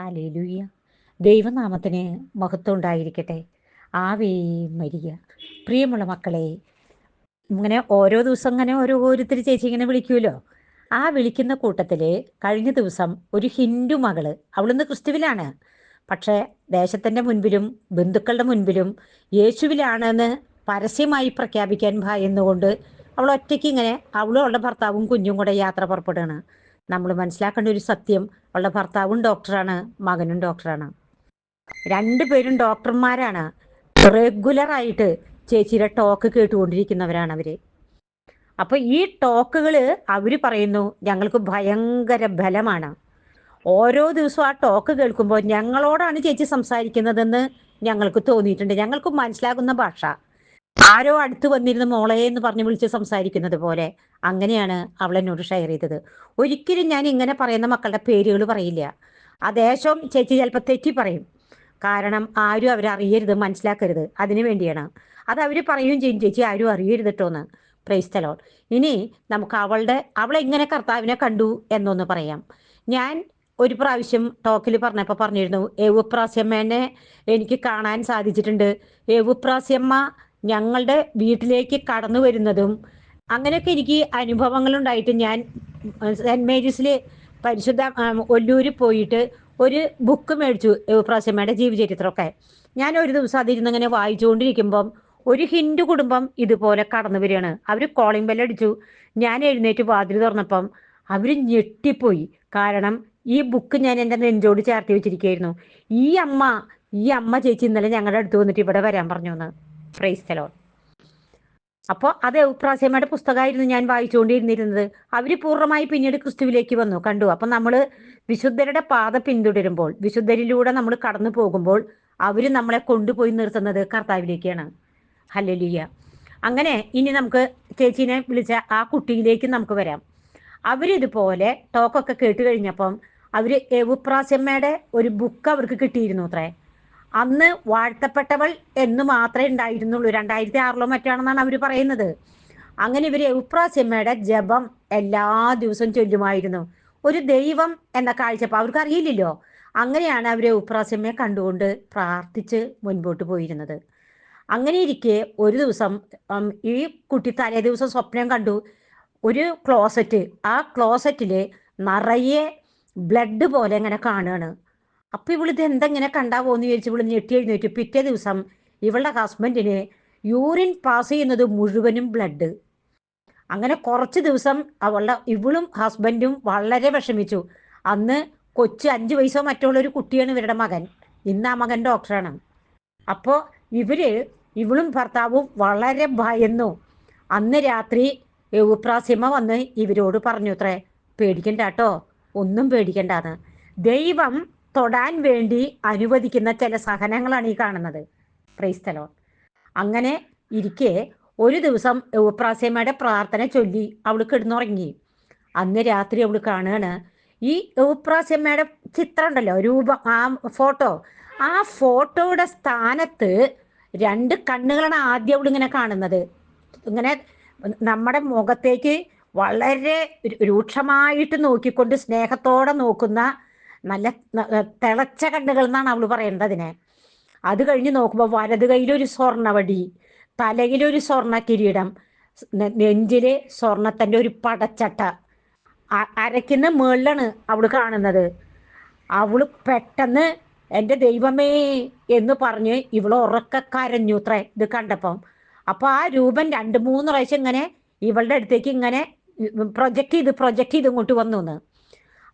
Hallelujah ദൈവനാമത്തിന് മഹത്വം ഉണ്ടായിരിക്കട്ടെ. Ave Maria. പ്രിയമുള്ള മക്കളെ ഇങ്ങനെ ഓരോ ദിവസം ഇങ്ങനെ ഓരോരുത്തർ ചേച്ചി ഇങ്ങനെ വിളിക്കുമല്ലോ ആ വിളിക്കുന്ന കൂട്ടത്തിൽ കഴിഞ്ഞ ദിവസം ഒരു ഹിന്ദു മകൾ അവളിന്ന് ക്രിസ്തുവിലാണ്. പക്ഷേ ദേശത്തിന്റെ മുൻപിലും ബന്ധുക്കളുടെ മുൻപിലും യേശുവിലാണെന്ന് പരസ്യമായി പ്രഖ്യാപിക്കാൻ ഭയന്നുകൊണ്ട് അവൾ ഒറ്റയ്ക്ക് ഇങ്ങനെ അവളും അവളുടെ ഭർത്താവും കുഞ്ഞും കൂടെ യാത്ര പുറപ്പെടുകയാണ്. നമ്മൾ മനസ്സിലാക്കേണ്ട ഒരു സത്യം അവളുടെ ഭർത്താവും ഡോക്ടറാണ് മകനും ഡോക്ടറാണ്. രണ്ടുപേരും ഡോക്ടർമാരാണ്. റെഗുലറായിട്ട് ചേച്ചിയുടെ ടോക്ക് കേട്ടുകൊണ്ടിരിക്കുന്നവരാണ് അവർ. അപ്പൊ ഈ ടോക്കുകൾ അവർ പറയുന്നു ഞങ്ങൾക്ക് ഭയങ്കര ബലമാണ്. ഓരോ ദിവസവും ആ ടോക്ക് കേൾക്കുമ്പോൾ ഞങ്ങളോടാണ് ചേച്ചി സംസാരിക്കുന്നതെന്ന് ഞങ്ങൾക്ക് തോന്നിയിട്ടുണ്ട്. ഞങ്ങൾക്ക് മനസ്സിലാകുന്ന ഭാഷ. ആരോ അടുത്ത് വന്നിരുന്ന മോളെ എന്ന് പറഞ്ഞ് വിളിച്ച് സംസാരിക്കുന്നത് പോലെ. അങ്ങനെയാണ് അവൾ എന്നോട് ഷെയർ ചെയ്തത്. ഒരിക്കലും ഞാൻ ഇങ്ങനെ പറയുന്ന മക്കളുടെ പേരുകൾ പറയില്ല. ആ ദേശം ചേച്ചി ചിലപ്പോൾ തെറ്റി പറയും. കാരണം ആരും അവരറിയരുത് മനസ്സിലാക്കരുത്. അതിനു വേണ്ടിയാണ്. അത് അവർ പറയുകയും ചെയ്യും ചേച്ചി ആരും അറിയരുത് കേട്ടോ എന്ന്. പ്രൈസ്തലോൺ ഇനി നമുക്ക് അവളുടെ അവളെങ്ങനെ കർത്താവിനെ കണ്ടു എന്നൊന്ന് പറയാം. ഞാൻ ഒരു പ്രാവശ്യം ടോക്കിൽ പറഞ്ഞപ്പോൾ പറഞ്ഞിരുന്നു ഏവുപ്രാസ്യമ്മേനെ എനിക്ക് കാണാൻ സാധിച്ചിട്ടുണ്ട്. ഏവുപ്രാസ്യമ്മ ഞങ്ങളുടെ വീട്ടിലേക്ക് കടന്നു വരുന്നതും അങ്ങനെയൊക്കെ എനിക്ക് അനുഭവങ്ങളുണ്ടായിട്ട് ഞാൻ സെന്റ് മേരീസിൽ പരിശുദ്ധ ഒല്ലൂരിൽ പോയിട്ട് ഒരു ബുക്ക് മേടിച്ചു ഏവുപ്രാസ്യമ്മയുടെ ജീവചരിത്രമൊക്കെ ഞാൻ ഒരു ദിവസം അതിരുന്ന് ഇങ്ങനെ വായിച്ചുകൊണ്ടിരിക്കുമ്പം ഒരു ഹിന്ദു കുടുംബം ഇതുപോലെ കടന്നു വരികയാണ്. അവർ കോളിംഗ് ബെല്ലടിച്ചു ഞാൻ എഴുന്നേറ്റ് വാതിൽ തുറന്നപ്പം അവർ ഞെട്ടിപ്പോയി. കാരണം ഈ ബുക്ക് ഞാൻ എന്റെ നെഞ്ചോട് ചേർത്തി വെച്ചിരിക്കുകയായിരുന്നു. ഈ അമ്മ ഈ അമ്മ ചേച്ചി ഇന്നലെ ഞങ്ങളുടെ അടുത്ത് വന്നിട്ട് ഇവിടെ വരാൻ പറഞ്ഞു എന്ന് പ്രൈസ് തലോൺ അപ്പോൾ അത് ഉപ്രാസ്യമായിട്ട് പുസ്തകമായിരുന്നു ഞാൻ വായിച്ചുകൊണ്ടിരുന്നിരുന്നത്. അവർ പൂർണമായി പിന്നീട് ക്രിസ്തുവിലേക്ക് വന്നു കണ്ടു. അപ്പം നമ്മൾ വിശുദ്ധരുടെ പാത പിന്തുടരുമ്പോൾ വിശുദ്ധരിലൂടെ നമ്മൾ കടന്നു പോകുമ്പോൾ അവർ നമ്മളെ കൊണ്ടുപോയി നിർത്തുന്നത് കർത്താവിലേക്കാണ്. ഹല്ലലിയ അങ്ങനെ ഇനി നമുക്ക് ചേച്ചീനെ വിളിച്ച ആ കുട്ടിയിലേക്ക് നമുക്ക് വരാം. അവരിതുപോലെ ടോക്കൊക്കെ കേട്ട് കഴിഞ്ഞപ്പം അവർ എവുപ്രാസ്യമ്മയുടെ ഒരു ബുക്ക് അവർക്ക് കിട്ടിയിരുന്നു അത്രേ. അന്ന് വാഴ്ത്തപ്പെട്ടവൾ എന്ന് മാത്രമേ ഉണ്ടായിരുന്നുള്ളൂ. രണ്ടായിരത്തി ആറിലോ മറ്റാണെന്നാണ് അവർ പറയുന്നത്. അങ്ങനെ ഇവർ എവുപ്രാസ്യമ്മയുടെ ജപം എല്ലാ ദിവസവും ചൊല്ലുമായിരുന്നു. ഒരു ദൈവം എന്ന കാഴ്ചപ്പോൾ അവർക്ക് അറിയില്ലല്ലോ. അങ്ങനെയാണ് അവർ ഉപ്രാസ്യമ്മയെ കണ്ടുകൊണ്ട് പ്രാർത്ഥിച്ച് മുൻപോട്ട് പോയിരുന്നത്. അങ്ങനെ ഇരിക്കെ ഒരു ദിവസം ഈ കുട്ടി തലേ ദിവസം സ്വപ്നം കണ്ടു. ഒരു ക്ലോസറ്റ് ആ ക്ലോസറ്റിൽ നിറയെ ബ്ലഡ് പോലെ ഇങ്ങനെ കാണുകയാണ്. അപ്പോൾ ഇവളിത് എന്തെങ്ങനെ കണ്ടാവോ എന്ന് ചോദിച്ചു ഇവൾ ഞെട്ടി എഴുന്നേറ്റ്. പിറ്റേ ദിവസം ഇവളുടെ ഹസ്ബൻഡിന് യൂറിൻ പാസ് ചെയ്യുന്നത് മുഴുവനും ബ്ലഡ് അങ്ങനെ കുറച്ച് ദിവസം അവളുടെ ഇവളും ഹസ്ബൻഡും വളരെ വിഷമിച്ചു. അന്ന് കൊച്ചു അഞ്ച് വയസ്സോ മറ്റുള്ള ഒരു കുട്ടിയാണ് ഇവരുടെ മകൻ. ഇന്ന് ആ മകൻ ഡോക്ടറാണ് അപ്പോൾ ഇവർ ഇവളും ഭർത്താവും വളരെ ഭയന്നു. അന്ന് രാത്രി ഉപ്രാസിമ വന്ന് ഇവരോട് പറഞ്ഞു അത്രേ പേടിക്കണ്ട കേട്ടോ ഒന്നും പേടിക്കണ്ടാന്ന്. ദൈവം തൊടാൻ വേണ്ടി അനുവദിക്കുന്ന ചില സഹനങ്ങളാണ് ഈ കാണുന്നത്. ക്രൈസ്തലോൺ അങ്ങനെ ഇരിക്കെ ഒരു ദിവസം യുവപ്രാസ്യമ്മയുടെ പ്രാർത്ഥന ചൊല്ലി അവൾ കിടന്നുറങ്ങി. അന്ന് രാത്രി അവൾ കാണുകയാണ് ഈ യുവപ്രാസ്യമ്മയുടെ ചിത്രം ഉണ്ടല്ലോ രൂപം ആ ഫോട്ടോ. ആ ഫോട്ടോയുടെ സ്ഥാനത്ത് രണ്ട് കണ്ണുകളാണ് ആദ്യം അവൾ ഇങ്ങനെ കാണുന്നത്. ഇങ്ങനെ നമ്മുടെ മുഖത്തേക്ക് വളരെ രൂക്ഷമായിട്ട് നോക്കിക്കൊണ്ട് സ്നേഹത്തോടെ നോക്കുന്ന നല്ല തിളച്ച കണ്ണുകൾ എന്നാണ് അവൾ പറയുന്നത് അതിനെ. അത് കഴിഞ്ഞ് നോക്കുമ്പോൾ വലത് കയ്യിലൊരു സ്വർണവടി തലയിലൊരു സ്വർണ കിരീടം നെഞ്ചിൽ സ്വർണത്തിന്റെ ഒരു പടച്ചട്ട അരയ്ക്കുന്ന മേളിലാണ് അവൾ കാണുന്നത്. അവൾ പെട്ടെന്ന് എന്റെ ദൈവമേ എന്ന് പറഞ്ഞ് ഇവൾ ഉറക്ക കരഞ്ഞു അത്രേ ഇത് കണ്ടപ്പം. അപ്പൊ ആ രൂപൻ രണ്ട് മൂന്ന് പ്രാവശ്യം ഇങ്ങനെ ഇവളുടെ അടുത്തേക്ക് ഇങ്ങനെ പ്രൊജക്ട് ചെയ്ത് പ്രൊജക്ട് ചെയ്ത് ഇങ്ങോട്ട് വന്നു എന്ന്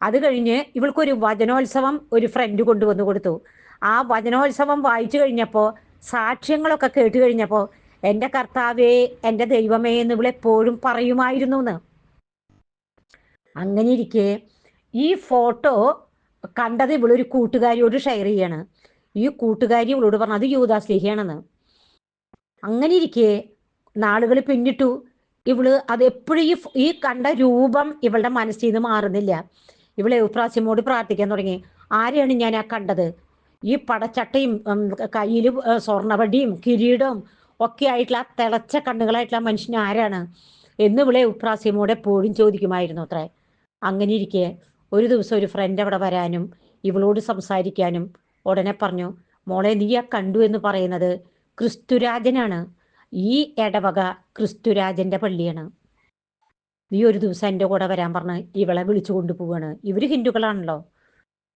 അത് കഴിഞ്ഞ് ഇവൾക്കൊരു വചനോത്സവം ഒരു ഫ്രണ്ട് കൊണ്ടുവന്നു കൊടുത്തു. ആ വചനോത്സവം വായിച്ചു കഴിഞ്ഞപ്പോൾ സാക്ഷ്യങ്ങളൊക്കെ കേട്ട് കഴിഞ്ഞപ്പോൾ എന്റെ കർത്താവേ എന്റെ ദൈവമേ എന്ന് ഇവളെപ്പോഴും പറയുമായിരുന്നു എന്ന് അങ്ങനെ ഇരിക്കെ ഈ ഫോട്ടോ കണ്ടത് ഇവളൊരു കൂട്ടുകാരിയോട് ഷെയർ ചെയ്യാണ്. ഈ കൂട്ടുകാരി ഇവളോട് പറഞ്ഞു അത് യൂദാസ്ലിഹിയാണെന്ന്. അങ്ങനെ ഇരിക്കെ നാളുകൾ പിന്നിട്ടു. ഇവൾ അത് എപ്പോഴും ഈ ഈ കണ്ട രൂപം ഇവളുടെ മനസ്സിൽ നിന്ന് മാറുന്നില്ല. ഇവളെ ഉപ്രാസ്യമോട് പ്രാർത്ഥിക്കാൻ തുടങ്ങി. ആരെയാണ് ഞാൻ ആ കണ്ടത്? ഈ പടച്ചട്ടയും കയ്യിൽ സ്വർണവടിയും കിരീടവും ഒക്കെ ആയിട്ടുള്ള ആ തിളച്ച കണ്ണുകളായിട്ടുള്ള മനുഷ്യൻ ആരാണ്? എന്ന് ഇവളെ ഉപ്രാസ്യമോടെ എപ്പോഴും ചോദിക്കുമായിരുന്നു അത്രേ. അങ്ങനെ ഇരിക്കെ ഒരു ദിവസം ഒരു ഫ്രണ്ട് അവിടെ വരാനും ഇവളോട് സംസാരിക്കാനും ഉടനെ പറഞ്ഞു മോളെ നീ ആ കണ്ടു എന്ന് പറയുന്നത് ക്രിസ്തുരാജനാണ്. ഈ ഇടവക ക്രിസ്തുരാജന്റെ പള്ളിയാണ്. നീ ഒരു ദിവസം എന്റെ കൂടെ വരാൻ പറഞ്ഞ് ഇവളെ വിളിച്ചു കൊണ്ടുപോവാണ്. ഇവർ ഹിന്ദുക്കളാണല്ലോ.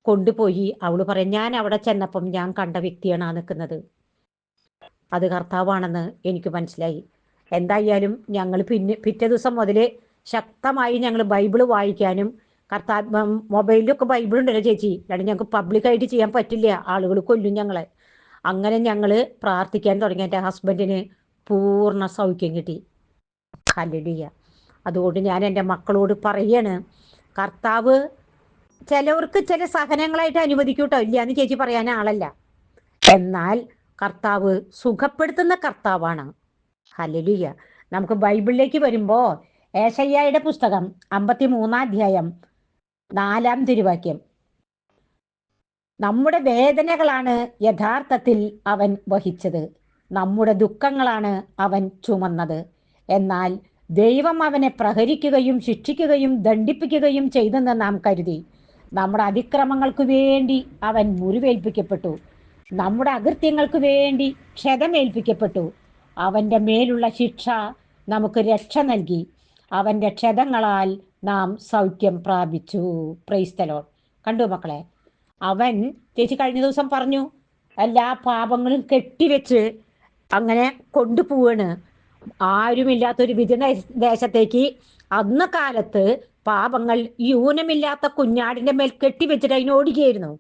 കൊണ്ടുപോയി അവൾ പറയും ഞാൻ അവിടെ ചെന്നപ്പം ഞാൻ കണ്ട വ്യക്തിയാണ് ആ നിൽക്കുന്നത്. അത് കർത്താവാണെന്ന് എനിക്ക് മനസ്സിലായി. എന്തായാലും ഞങ്ങൾ പിന്നെ പിറ്റേ ദിവസം മുതൽ ശക്തമായി ഞങ്ങൾ ബൈബിൾ വായിക്കാനും കർത്താ മൊബൈലിലൊക്കെ ബൈബിൾ ഉണ്ടല്ലോ ചേച്ചി. അല്ലാണ്ട് ഞങ്ങൾക്ക് പബ്ലിക്കായിട്ട് ചെയ്യാൻ പറ്റില്ല. ആളുകൾ കൊല്ലും ഞങ്ങളെ. അങ്ങനെ ഞങ്ങൾ പ്രാർത്ഥിക്കാൻ തുടങ്ങി. എന്റെ ഹസ്ബൻഡിന് പൂർണ സൗഖ്യം കിട്ടി. ഹല്ലേലൂയ അതുകൊണ്ട് ഞാൻ എന്റെ മക്കളോട് പറയാണ് കർത്താവ് ചിലവർക്ക് ചില സഹനങ്ങളായിട്ട് അനുവദിക്കൂട്ടോ ഇല്ല എന്ന് ചേച്ചി പറയാൻ ആളല്ല. എന്നാൽ കർത്താവ് സുഖപ്പെടുത്തുന്ന കർത്താവാണ്. ഹല്ലേലൂയ. നമുക്ക് ബൈബിളിലേക്ക് വരുമ്പോൾ ഏശയ്യായുടെ പുസ്തകം അമ്പത്തി മൂന്നാം അധ്യായം നാലാം തിരുവാക്യം. നമ്മുടെ വേദനകളാണ് യഥാർത്ഥത്തിൽ അവൻ വഹിച്ചത്. നമ്മുടെ ദുഃഖങ്ങളാണ് അവൻ ചുമന്നത്. എന്നാൽ ദൈവം അവനെ പ്രഹരിക്കുകയും ശിക്ഷിക്കുകയും ദണ്ഡിപ്പിക്കുകയും ചെയ്തെന്ന് നാം കരുതി. നമ്മുടെ അതിക്രമങ്ങൾക്ക് വേണ്ടി അവൻ മുറിവേൽപ്പിക്കപ്പെട്ടു. നമ്മുടെ അകൃത്യങ്ങൾക്ക് വേണ്ടി ക്ഷതമേൽപ്പിക്കപ്പെട്ടു. അവന്റെ മേലുള്ള ശിക്ഷ നമുക്ക് രക്ഷ നൽകി. അവന്റെ ക്ഷതങ്ങളാൽ നാം സൗഖ്യം പ്രാപിച്ചു. പ്രൈസ്തലോൺ കണ്ടു മക്കളെ അവൻ ചേച്ചി കഴിഞ്ഞ ദിവസം പറഞ്ഞു എല്ലാ പാപങ്ങളും കെട്ടിവെച്ച് അങ്ങനെ കൊണ്ടുപോവാണ്. ആരുമില്ലാത്തൊരു വിജയ ദേശത്തേക്ക് അന്ന കാലത്ത് പാപങ്ങൾ യൂനമില്ലാത്ത കുഞ്ഞാടിന്റെ മേൽ കെട്ടിവെച്ചിട്ട് അതിനോടുകയായിരുന്നു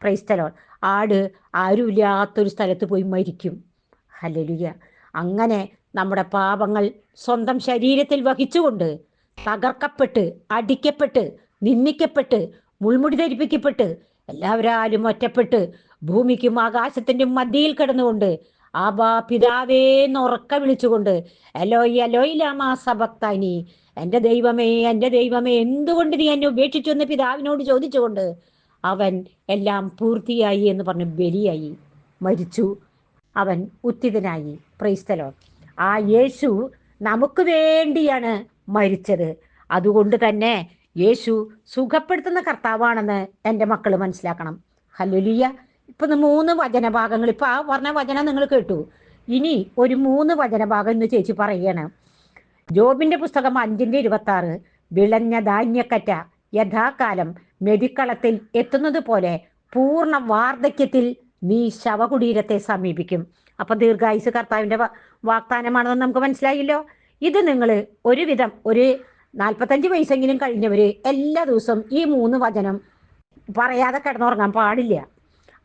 ക്രൈസ്തലോൺ ആട് ആരുമില്ലാത്തൊരു സ്ഥലത്ത് പോയി മരിക്കും. ഹലലുയ അങ്ങനെ നമ്മുടെ പാപങ്ങൾ സ്വന്തം ശരീരത്തിൽ വഹിച്ചുകൊണ്ട് തകർക്കപ്പെട്ട് അടിക്കപ്പെട്ട് നിന്ദിക്കപ്പെട്ട് മുൾമുടി ധരിപ്പിക്കപ്പെട്ട് എല്ലാവരാലും ഒറ്റപ്പെട്ട് ഭൂമിക്കും ആകാശത്തിന്റെ മദ്യയിൽ കിടന്നുകൊണ്ട് ആബാ പിതാവേ ഉറക്ക വിളിച്ചുകൊണ്ട് അലോയ് അലോയ് ലാമാ സഭക്താനി എന്റെ ദൈവമേ എന്റെ ദൈവമേ എന്തുകൊണ്ട് നീ എന്നെ ഉപേക്ഷിച്ചു? എന്ന് പിതാവിനോട് ചോദിച്ചുകൊണ്ട് അവൻ എല്ലാം പൂർത്തിയായി എന്ന് പറഞ്ഞ് ബലിയായി മരിച്ചു. അവൻ ഉത്തിതനായി. പ്രൈസ്തലോ ആ യേശു നമുക്ക് വേണ്ടിയാണ് മരിച്ചത്. അതുകൊണ്ട് തന്നെ യേശു സുഖപ്പെടുത്തുന്ന കർത്താവാണെന്ന് എന്റെ മക്കൾ മനസ്സിലാക്കണം. ഹല്ലുലിയ ഇപ്പൊ മൂന്ന് വചനഭാഗങ്ങൾ ഇപ്പൊ ആ പറഞ്ഞ വചനം നിങ്ങൾ കേട്ടു. ഇനി ഒരു മൂന്ന് വചനഭാഗം എന്ന് ചേച്ചി പറയണം ജോബിന്റെ പുസ്തകം അഞ്ചിന്റെ ഇരുപത്തി ആറ് വിളഞ്ഞ ധാന്യക്കറ്റ യഥാകാലം മെതിക്കളത്തിൽ എത്തുന്നത് പോലെ പൂർണ വാർദ്ധക്യത്തിൽ നീ ശവകുടീരത്തെ സമീപിക്കും. അപ്പൊ ദീർഘായുസ് കർത്താവിന്റെ വാഗ്ദാനമാണെന്ന് നമുക്ക് മനസ്സിലായില്ലോ? ഇത് നിങ്ങൾ ഒരുവിധം ഒരു നാൽപ്പത്തഞ്ച് വയസ്സെങ്കിലും കഴിഞ്ഞവര് എല്ലാ ദിവസവും ഈ മൂന്ന് വചനം പറയാതെ കിടന്നുറങ്ങാൻ പാടില്ല.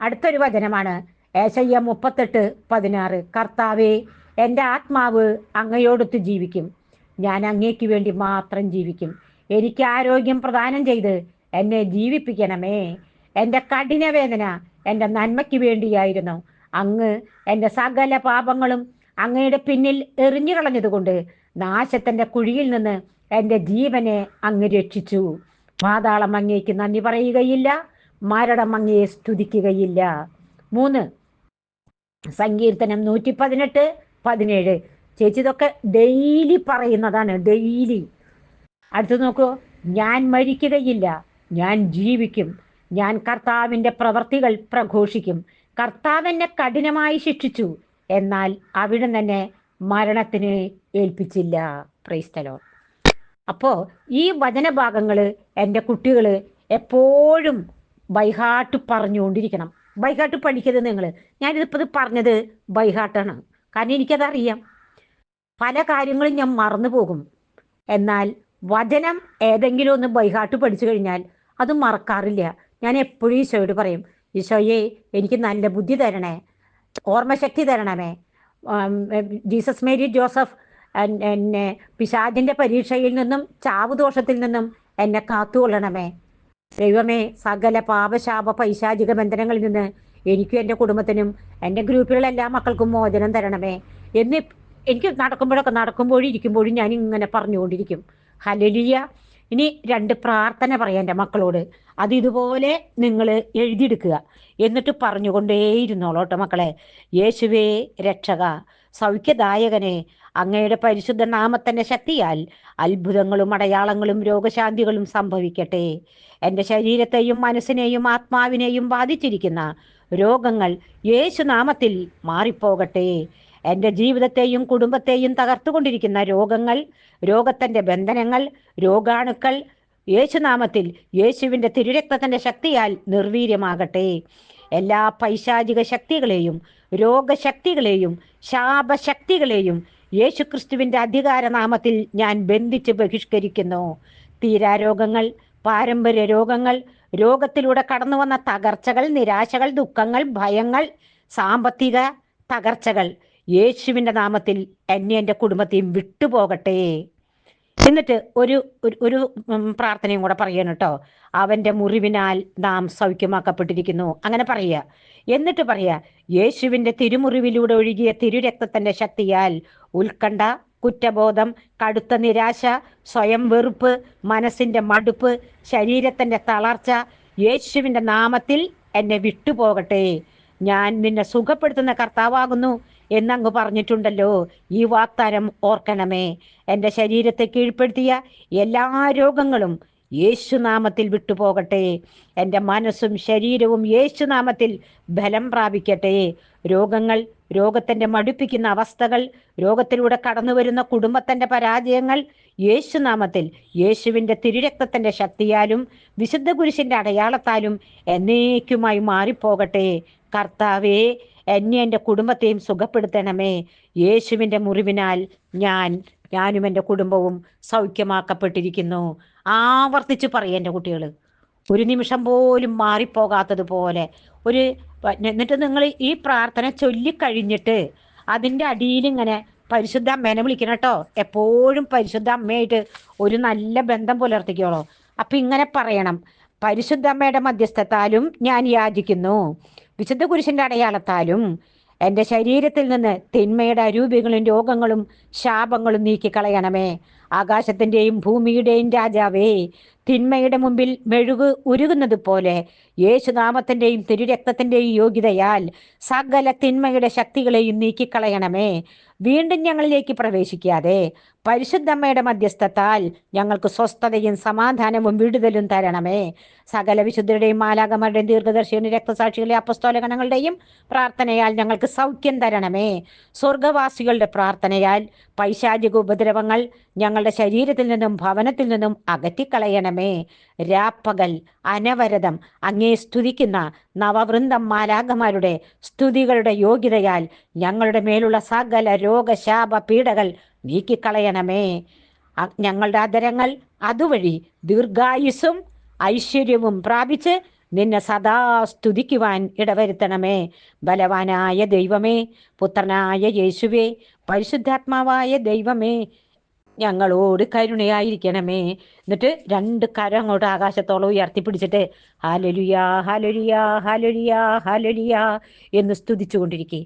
അടുത്തൊരു വചനമാണ്. ഏശയ്യ മുപ്പത്തെട്ട് പതിനാറ്. കർത്താവേ എന്റെ ആത്മാവ് അങ്ങയോടൊത്ത് ജീവിക്കും. ഞാൻ അങ്ങേക്ക് വേണ്ടി മാത്രം ജീവിക്കും. എനിക്ക് ആരോഗ്യം പ്രദാനം ചെയ്ത് എന്നെ ജീവിപ്പിക്കണമേ. എന്റെ കഠിനവേദന എന്റെ നന്മയ്ക്ക് വേണ്ടിയായിരുന്നു. അങ്ങ് എന്റെ സകല പാപങ്ങളും അങ്ങയുടെ പിന്നിൽ എറിഞ്ഞു കളഞ്ഞതുകൊണ്ട് നാശത്തിന്റെ കുഴിയിൽ നിന്ന് എന്റെ ജീവനെ അങ്ങ് രക്ഷിച്ചു. പാതാളം അങ്ങേക്ക് നന്ദി പറയുകയില്ല. മരണം സ്തുതിക്കുകയില്ല. മൂന്ന് സങ്കീർത്തനം നൂറ്റി പതിനെട്ട് പതിനേഴ്. ചേച്ചി ഇതൊക്കെ ഡെയിലി പറയുന്നതാണ് ഡെയിലി. അടുത്ത് നോക്കൂ ഞാൻ മരിക്കുകയില്ല ഞാൻ ജീവിക്കും. ഞാൻ കർത്താവിന്റെ പ്രവർത്തികൾ പ്രഘോഷിക്കും. കർത്താവ് എന്നെ കഠിനമായി ശിക്ഷിച്ചു എന്നാൽ അവിടെ തന്നെ മരണത്തിന് ഏൽപ്പിച്ചില്ല. പ്രൈസ്തലോ അപ്പോൾ ഈ വചനഭാഗങ്ങൾ എന്റെ കുട്ടികൾ എപ്പോഴും ബൈഹാട്ട് പറഞ്ഞുകൊണ്ടിരിക്കണം. ബൈഹാട്ട് പഠിക്കരുത് നിങ്ങൾ ഞാനിതിപ്പോൾ പറഞ്ഞത് ബൈഹാട്ടാണ്. കാരണം എനിക്കതറിയാം. പല കാര്യങ്ങളും ഞാൻ മറന്നു പോകും. എന്നാൽ വചനം ഏതെങ്കിലും ഒന്ന് ബൈഹാട്ട് പഠിച്ചു കഴിഞ്ഞാൽ അത് മറക്കാറില്ല. ഞാൻ എപ്പോഴും ഈശോയോട് പറയും ഈശോയെ എനിക്ക് നല്ല ബുദ്ധി തരണേ. ഓർമ്മശക്തി തരണമേ. ജീസസ് മേരി ജോസഫ് എന്നെ പിശാജിന്റെ പരീക്ഷയിൽ നിന്നും ചാവുദോഷത്തിൽ നിന്നും എന്നെ കാത്തുകൊള്ളണമേ. ദൈവമേ സകല പാപശാപ പൈശാചിക ബന്ധനങ്ങളിൽ നിന്ന് എനിക്കും എന്റെ കുടുംബത്തിനും എന്റെ ഗ്രൂപ്പിലുള്ള എല്ലാ മക്കൾക്കും മോചനം തരണമേ. എന്ന് എനിക്ക് നടക്കുമ്പോഴൊക്കെ നടക്കുമ്പോഴും ഇരിക്കുമ്പോഴും ഞാൻ ഇങ്ങനെ പറഞ്ഞുകൊണ്ടിരിക്കും. ഹലലിയ ഇനി രണ്ട് പ്രാർത്ഥന പറയാം എന്റെ മക്കളോട്. അത് ഇതുപോലെ നിങ്ങൾ എഴുതിയെടുക്കുക. എന്നിട്ട് പറഞ്ഞുകൊണ്ടേയിരുന്നോളൂ കേട്ടോ മക്കളെ. യേശുവേ രക്ഷക. സൗഖ്യദായകനെ അങ്ങയുടെ പരിശുദ്ധ നാമത്തിന്റെ ശക്തിയാൽ അത്ഭുതങ്ങളും അടയാളങ്ങളും രോഗശാന്തികളും സംഭവിക്കട്ടെ. എന്റെ ശരീരത്തെയും മനസ്സിനെയും ആത്മാവിനെയും ബാധിച്ചിരിക്കുന്ന രോഗങ്ങൾ യേശുനാമത്തിൽ മാറിപ്പോകട്ടെ. എന്റെ ജീവിതത്തെയും കുടുംബത്തെയും തകർത്തുകൊണ്ടിരിക്കുന്ന രോഗങ്ങൾ രോഗത്തിന്റെ ബന്ധനങ്ങൾ രോഗാണുക്കൾ യേശുനാമത്തിൽ യേശുവിന്റെ തിരുരക്തത്തിന്റെ ശക്തിയാൽ നിർവീര്യമാകട്ടെ. എല്ലാ പൈശാചിക ശക്തികളെയും രോഗശക്തികളെയും ശാപശക്തികളെയും യേശുക്രിസ്തുവിന്റെ അധികാരനാമത്തിൽ ഞാൻ ബന്ധിച്ച് ബഹിഷ്കരിക്കുന്നു. തീരാരോഗങ്ങൾ പാരമ്പര്യ രോഗങ്ങൾ രോഗത്തിലൂടെ കടന്നു വന്ന തകർച്ചകൾ നിരാശകൾ ദുഃഖങ്ങൾ ഭയങ്ങൾ സാമ്പത്തിക തകർച്ചകൾ യേശുവിന്റെ നാമത്തിൽ എന്നെ എന്റെ കുടുംബത്തെയും വിട്ടുപോകട്ടെ. എന്നിട്ട് ഒരു ഒരു പ്രാർത്ഥനയും കൂടെ പറയണം കേട്ടോ അവന്റെ മുറിവിനാൽ നാം സൗഖ്യമാക്കപ്പെട്ടിരിക്കുന്നു. അങ്ങനെ പറയുക. എന്നിട്ട് പറയുക യേശുവിന്റെ തിരുമുറിവിലൂടെ ഒഴുകിയ തിരുരക്തത്തിന്റെ ശക്തിയാൽ ഉത്കണ്ഠ കുറ്റബോധം കടുത്ത നിരാശ സ്വയം വെറുപ്പ് മനസ്സിന്റെ മടുപ്പ് ശരീരത്തിന്റെ തളർച്ച യേശുവിന്റെ നാമത്തിൽ എന്നെ വിട്ടുപോകട്ടെ. ഞാൻ നിന്നെ സുഖപ്പെടുത്തുന്ന കർത്താവാകുന്നു. എന്നങ്ങ് പറഞ്ഞിട്ടുണ്ടല്ലോ ഈ വാഗ്ദാനം ഓർക്കണമേ. എന്റെ ശരീരത്തെ കീഴ്പ്പെടുത്തിയ എല്ലാ രോഗങ്ങളും യേശുനാമത്തിൽ വിട്ടുപോകട്ടെ. എന്റെ മനസ്സും ശരീരവും യേശുനാമത്തിൽ ബലം പ്രാപിക്കട്ടെ. രോഗങ്ങൾ രോഗത്തിന്റെ മടുപ്പിക്കുന്ന അവസ്ഥകൾ രോഗത്തിലൂടെ കടന്നു വരുന്ന കുടുംബത്തിന്റെ പരാജയങ്ങൾ യേശുനാമത്തിൽ യേശുവിന്റെ തിരുരക്തത്തിന്റെ ശക്തിയാലും വിശുദ്ധ കുരിശിന്റെ അടയാളത്താലും എന്നേക്കുമായി മാറിപ്പോകട്ടെ. കർത്താവേ എന്നെ എന്റെ കുടുംബത്തെയും സുഖപ്പെടുത്തണമേ. യേശുവിന്റെ മുറിവിനാൽ ഞാൻ ഞാനും എന്റെ കുടുംബവും സൗഖ്യമാക്കപ്പെട്ടിരിക്കുന്നു. ആവർത്തിച്ച് പറയും എന്റെ കുട്ടികൾ ഒരു നിമിഷം പോലും മാറിപ്പോകാത്തതുപോലെ. ഒരു എന്നിട്ട് നിങ്ങൾ ഈ പ്രാർത്ഥന ചൊല്ലിക്കഴിഞ്ഞിട്ട് അതിന്റെ അടിയിൽ ഇങ്ങനെ പരിശുദ്ധ അമ്മേനെ വിളിക്കണം കേട്ടോ. എപ്പോഴും പരിശുദ്ധ അമ്മയായിട്ട് ഒരു നല്ല ബന്ധം പുലർത്തിക്കോളോ. അപ്പം ഇങ്ങനെ പറയണം. പരിശുദ്ധ അമ്മയുടെ മധ്യസ്ഥത്താലും ഞാൻ യാചിക്കുന്നു. വിശുദ്ധ കുരിശിന്റെ അടയാളത്താലും എന്റെ ശരീരത്തിൽ നിന്ന് തിന്മയുടെ അരൂപികളും രോഗങ്ങളും ശാപങ്ങളും നീക്കിക്കളയണമേ. ആകാശത്തിന്റെയും ഭൂമിയുടെയും രാജാവേ തിന്മയുടെ മുമ്പിൽ മെഴുക് ഉരുകുന്നത് പോലെ യേശുനാമത്തിന്റെയും തിരുരക്തത്തിന്റെയും യോഗ്യതയാൽ സകല തിന്മയുടെ ശക്തികളെയും നീക്കിക്കളയണമേ. വീണ്ടും ഞങ്ങളിലേക്ക് പ്രവേശിക്കാതെ പരിശുദ്ധമ്മയുടെ മധ്യസ്ഥത്താൽ ഞങ്ങൾക്ക് സ്വസ്ഥതയും സമാധാനവും വിടുതലും തരണമേ. സകല വിശുദ്ധരുടെയും മാലാകമാരുടെയും ദീർഘദർശിയുടെ രക്തസാക്ഷികളെ അപ്പസ്തോലഗണങ്ങളുടെയും പ്രാർത്ഥനയാൽ ഞങ്ങൾക്ക് സൗഖ്യം തരണമേ. സ്വർഗവാസികളുടെ പ്രാർത്ഥനയാൽ പൈശാചിക ഉപദ്രവങ്ങൾ ഞങ്ങളുടെ ശരീരത്തിൽ നിന്നും ഭവനത്തിൽ നിന്നും അകറ്റിക്കളയണമേ. രാപ്പകൽ അനവരതം അങ്ങേ സ്തുതിക്കുന്ന നവവൃന്ദം മാലാകമാരുടെ സ്തുതികളുടെ യോഗ്യതയാൽ ഞങ്ങളുടെ മേലുള്ള സകല രോഗശാപ പീഡകൾ നീക്കിക്കളയണമേ. ഞങ്ങളുടെ അതരങ്ങൾ അതുവഴി ദീർഘായുസ്സും ഐശ്വര്യവും പ്രാപിച്ച് നിന്നെ സദാ സ്തുതിക്കുവാൻ ഇടവരുത്തണമേ. ബലവാനായ ദൈവമേ പുത്രനായ യേശുവേ പരിശുദ്ധാത്മാവായ ദൈവമേ ഞങ്ങളോട് കരുണയായിരിക്കണമേ. എന്നിട്ട് രണ്ട് കരം അങ്ങോട്ട് ആകാശത്തോളം ഉയർത്തിപ്പിടിച്ചിട്ട് ഹാലലുയാ ഹാലലുയാ ഹാലലുയാ ഹാലലുയാ എന്ന് സ്തുതിച്ചുകൊണ്ടിരിക്കേ.